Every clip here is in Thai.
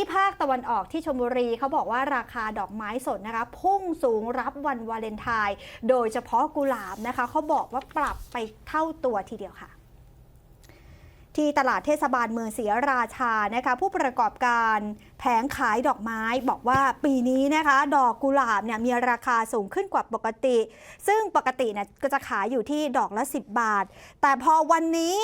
ที่ภาคตะวันออกที่ชลบุรีเขาบอกว่าราคาดอกไม้สดนะคะ พุ่งสูงรับวันวาเลนไทน์โดยเฉพาะกุหลาบนะคะเขาบอกว่าปรับไปเท่าตัวทีเดียวค่ะที่ตลาดเทศบาลเมืองศรีราชานะคะผู้ประกอบการแผงขายดอกไม้บอกว่าปีนี้นะคะ ดอกกุหลาบเนี่ยมีราคาสูงขึ้นกว่าปกติ ซึ่งปกติเนี่ยก็จะขายอยู่ที่ดอกละ 10 บาท แต่พอวันนี้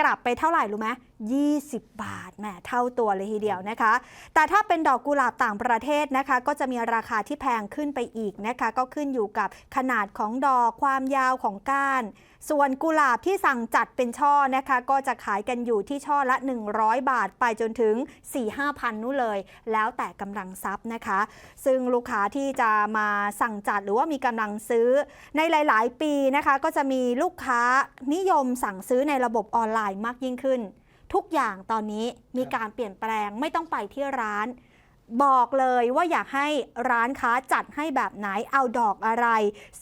กลับไปเท่าไหร่รู้ไหม20 บาทแหมเท่าตัวเลยทีเดียวนะคะ แต่ถ้าเป็นดอกกุหลาบต่างประเทศนะคะ ก็จะมีราคาที่แพงขึ้นไปอีกนะคะ ก็ขึ้นอยู่กับขนาดของดอกความยาวของก้าน ส่วนกุหลาบที่สั่งจัดเป็นช่อนะคะ ก็จะขายกันอยู่ที่ช่อละ 100 บาทไปจนถึง 4-5พันนู่นเลย แล้วแต่กำลังทรัพย์นะคะ ซึ่งลูกค้าที่จะมาสั่งจัดหรือว่ามีกำลังซื้อในหลาย ๆ ปีนะคะ ก็จะมีลูกค้านิยมสั่งซื้อในระบบออนไลน์มากยิ่งขึ้น ทุกอย่างตอนนี้มีการเปลี่ยนแปลงไม่ต้องไปที่ร้าน บอกเลยว่าอยากให้ร้านค้าจัดให้แบบไหนเอาดอกอะไร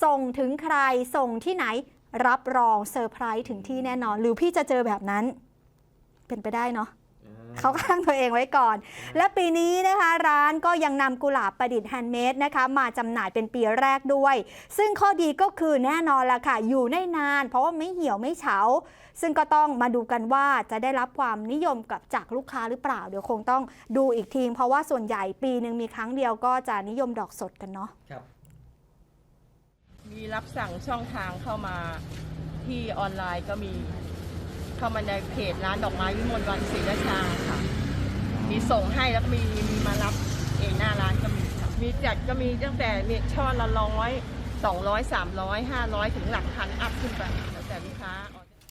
ส่งถึงใครส่งที่ไหนรับรองเซอร์ไพรส์ถึงที่แน่นอน หรือพี่จะเจอแบบนั้น เป็นไปได้เนาะ เขาข้างตัวเองไว้ก่อน และปีนี้นะคะร้านก็ยังนำกุหลาบประดิษฐ์แฮนด์เมดนะคะ มาจำหน่ายเป็นปีแรกด้วย ซึ่งข้อดีก็คือแน่นอนละค่ะ อยู่ได้นาน เพราะว่าไม่เหี่ยวไม่เฉา ซึ่งก็ต้องมาดูกันว่าจะได้รับความนิยมกับจากลูกค้าหรือเปล่า เดี๋ยวคงต้องดูอีกที เพราะว่าส่วนใหญ่ปีหนึ่งมีครั้งเดียวก็จะนิยมดอกสดกันเนาะครับ มีรับสั่งช่องทางเข้ามาที่ออนไลน์ก็มี เข้ามาในเพจร้านดอกไม้วิมลวันศรีราชาค่ะ มีส่งให้แล้วก็มีมีมารับเองหน้าร้านก็มีค่ะมีจัดก็มีตั้งแต่มีช่อละร้อยสองร้อยสามร้อยห้าร้อยถึงหลักพันอัพขึ้นไปแล้วแต่ลูกค้า